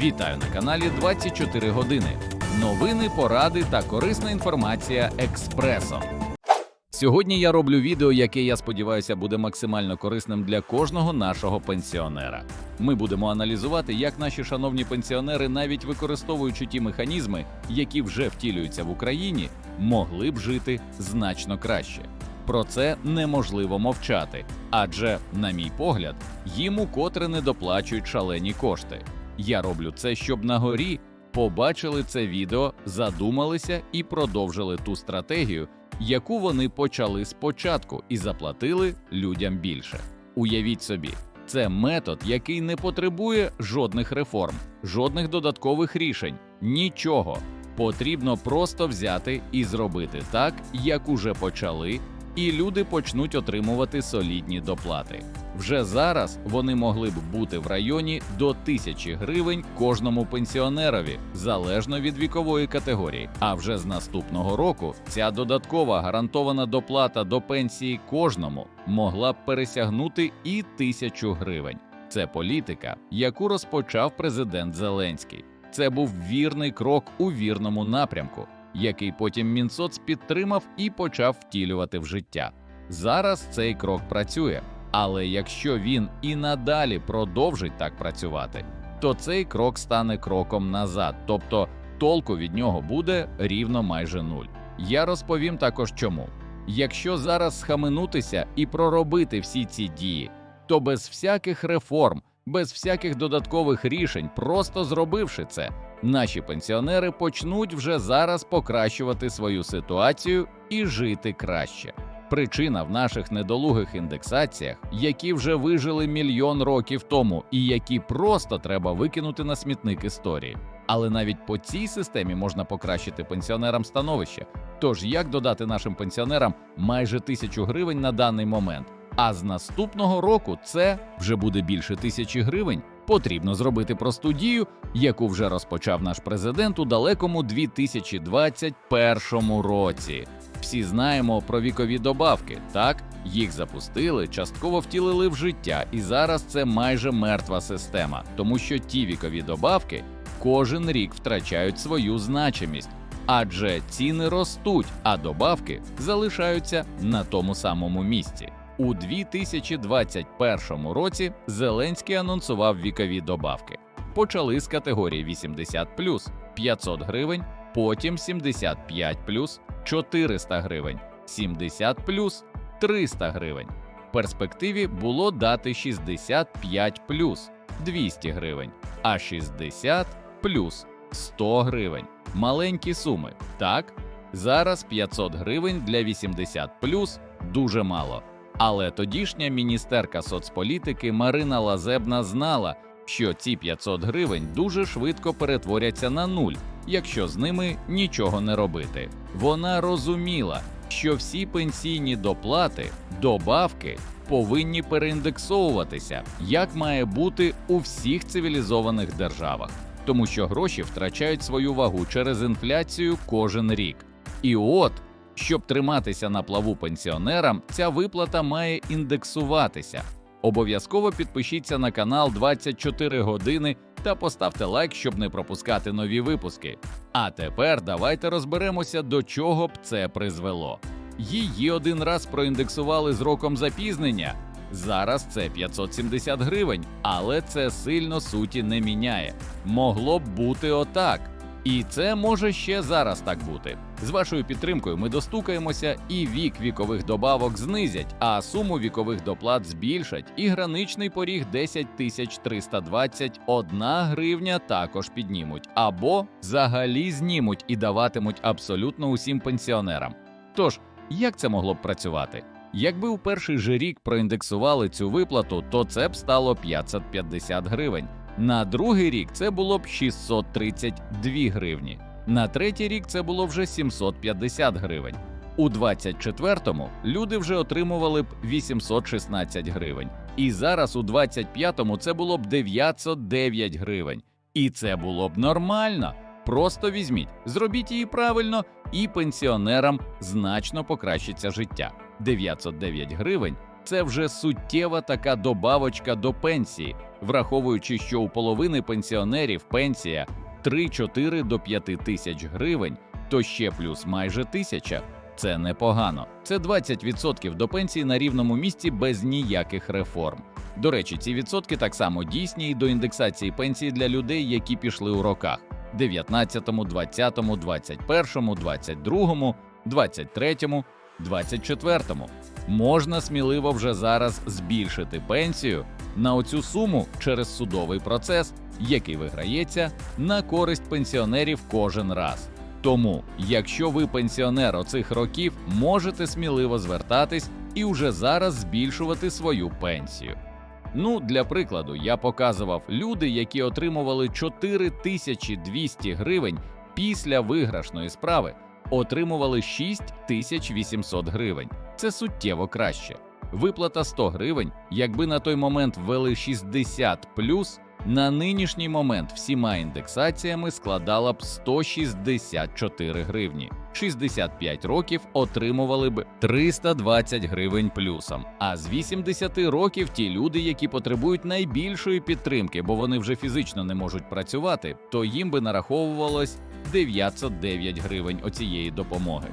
Вітаю на каналі 24 години. Новини, поради та корисна інформація експресом. Сьогодні я роблю відео, яке я сподіваюся буде максимально корисним для кожного нашого пенсіонера. Ми будемо аналізувати, як наші шановні пенсіонери, навіть використовуючи ті механізми, які вже втілюються в Україні, могли б жити значно краще. Про це неможливо мовчати, адже, на мій погляд, їм укотре не доплачують шалені кошти. Я роблю це, щоб на горі побачили це відео, задумалися і продовжили ту стратегію, яку вони почали спочатку і заплатили людям більше. Уявіть собі, це метод, який не потребує жодних реформ, жодних додаткових рішень, нічого. Потрібно просто взяти і зробити так, як уже почали, і люди почнуть отримувати солідні доплати. Вже зараз вони могли б бути в районі до тисячі гривень кожному пенсіонерові, залежно від вікової категорії. А вже з наступного року ця додаткова гарантована доплата до пенсії кожному могла б пересягнути і тисячу гривень. Це політика, яку розпочав президент Зеленський. Це був вірний крок у вірному напрямку, який потім Мінсоц підтримав і почав втілювати в життя. Зараз цей крок працює. Але якщо він і надалі продовжить так працювати, то цей крок стане кроком назад, тобто толку від нього буде рівно майже нуль. Я розповім також чому. Якщо зараз схаменутися і проробити всі ці дії, то без всяких реформ, без всяких додаткових рішень, просто зробивши це, наші пенсіонери почнуть вже зараз покращувати свою ситуацію і жити краще. Причина в наших недолугих індексаціях, які вже вижили мільйон років тому, і які просто треба викинути на смітник історії. Але навіть по цій системі можна покращити пенсіонерам становище. Тож як додати нашим пенсіонерам майже тисячу гривень на даний момент? А з наступного року це вже буде більше тисячі гривень. Потрібно зробити просту дію, яку вже розпочав наш президент у далекому 2021 році. Всі знаємо про вікові добавки. Так, їх запустили, частково втілили в життя, і зараз це майже мертва система, тому що ті вікові добавки кожен рік втрачають свою значимість, адже ціни ростуть, а добавки залишаються на тому самому місці. У 2021 році Зеленський анонсував вікові добавки. Почали з категорії 80 500 гривень, потім 75 400 гривень, 70 плюс 300 гривень. В перспективі було дати 65 плюс 200 гривень, а 60 плюс 100 гривень. Маленькі суми. Так, зараз 500 гривень для 80 дуже мало. Але тодішня міністерка соцполітики Марина Лазебна знала, що ці 500 гривень дуже швидко перетворяться на нуль, якщо з ними нічого не робити. Вона розуміла, що всі пенсійні доплати, добавки повинні переіндексовуватися, як має бути у всіх цивілізованих державах, тому що гроші втрачають свою вагу через інфляцію кожен рік. І от щоб триматися на плаву пенсіонерам, ця виплата має індексуватися. Обов'язково підпишіться на канал 24 години та поставте лайк, щоб не пропускати нові випуски. А тепер давайте розберемося, до чого б це призвело. Її один раз проіндексували з роком запізнення. Зараз це 570 гривень, але це сильно суті не міняє. Могло б бути отак. І це може ще зараз так бути. З вашою підтримкою ми достукаємося, і вік вікових добавок знизять, а суму вікових доплат збільшать, і граничний поріг 10 тисяч 321 гривня також піднімуть, або взагалі знімуть і даватимуть абсолютно усім пенсіонерам. Тож, як це могло б працювати? Якби у перший же рік проіндексували цю виплату, то це б стало 550 гривень. На другий рік це було б 632 гривні. На третій рік це було вже 750 гривень. У 24-му люди вже отримували б 816 гривень. І зараз у 25-му це було б 909 гривень. І це було б нормально. Просто візьміть, зробіть її правильно, і пенсіонерам значно покращиться життя. 909 гривень це вже суттєва така добавочка до пенсії, Враховуючи, що у половини пенсіонерів пенсія 3-4 до 5 тисяч гривень, то ще плюс майже тисяча. Це непогано. Це 20% до пенсії на рівному місці без ніяких реформ. До речі, ці відсотки так само дійсні і до індексації пенсії для людей, які пішли у роках 19, 20, 21, 22, 23, 24. Можна сміливо вже зараз збільшити пенсію на оцю суму через судовий процес, який виграється на користь пенсіонерів кожен раз. Тому, якщо ви пенсіонер оцих років, можете сміливо звертатись і уже зараз збільшувати свою пенсію. Ну, для прикладу, я показував люди, які отримували 4200 гривень після виграшної справи, отримували 6800 гривень. Це суттєво краще. Виплата 100 гривень, якби на той момент ввели 60 на нинішній момент всіма індексаціями складала б 164 гривні. 65 років отримували б 320 гривень плюсом. А з 80 років ті люди, які потребують найбільшої підтримки, бо вони вже фізично не можуть працювати, то їм би нараховувалось 909 гривень оцієї допомоги.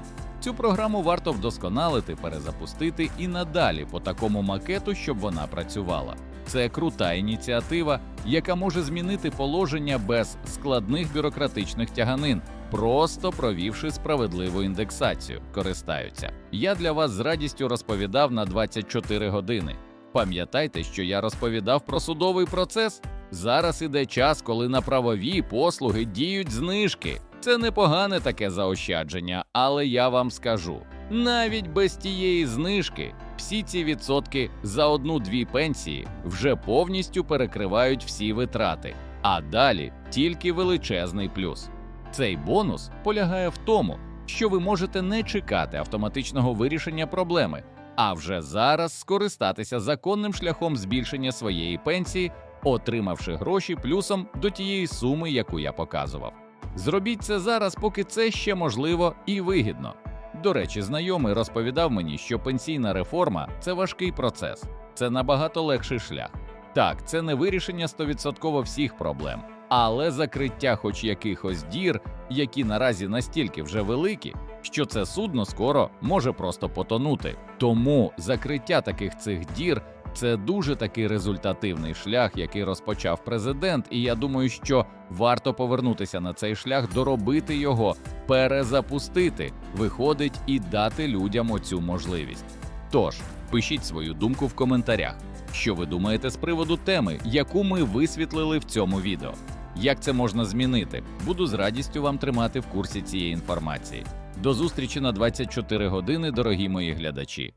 Цю програму варто вдосконалити, перезапустити і надалі по такому макету, щоб вона працювала. Це крута ініціатива, яка може змінити положення без складних бюрократичних тяганин, просто провівши справедливу індексацію. Користаються. Я для вас з радістю розповідав на 24 години. Пам'ятайте, що я розповідав про судовий процес. Зараз іде час, коли на правові послуги діють знижки. Це непогане таке заощадження, але я вам скажу: навіть без тієї знижки всі ці відсотки за одну-дві пенсії вже повністю перекривають всі витрати, а далі тільки величезний плюс. Цей бонус полягає в тому, що ви можете не чекати автоматичного вирішення проблеми, а вже зараз скористатися законним шляхом збільшення своєї пенсії, отримавши гроші плюсом до тієї суми, яку я показував. Зробіть це зараз, поки це ще можливо і вигідно. До речі, знайомий розповідав мені, що пенсійна реформа це важкий процес, це набагато легший шлях. Так, це не вирішення 100% всіх проблем, але закриття хоч якихось дір, які наразі настільки вже великі, що це судно скоро може просто потонути. Тому закриття таких цих дір це дуже такий результативний шлях, який розпочав президент, і я думаю, що варто повернутися на цей шлях, доробити його, перезапустити, виходить і дати людям оцю можливість. Тож пишіть свою думку в коментарях, що ви думаєте з приводу теми, яку ми висвітлили в цьому відео. Як це можна змінити? Буду з радістю вам тримати в курсі цієї інформації. До зустрічі на 24 години, дорогі мої глядачі.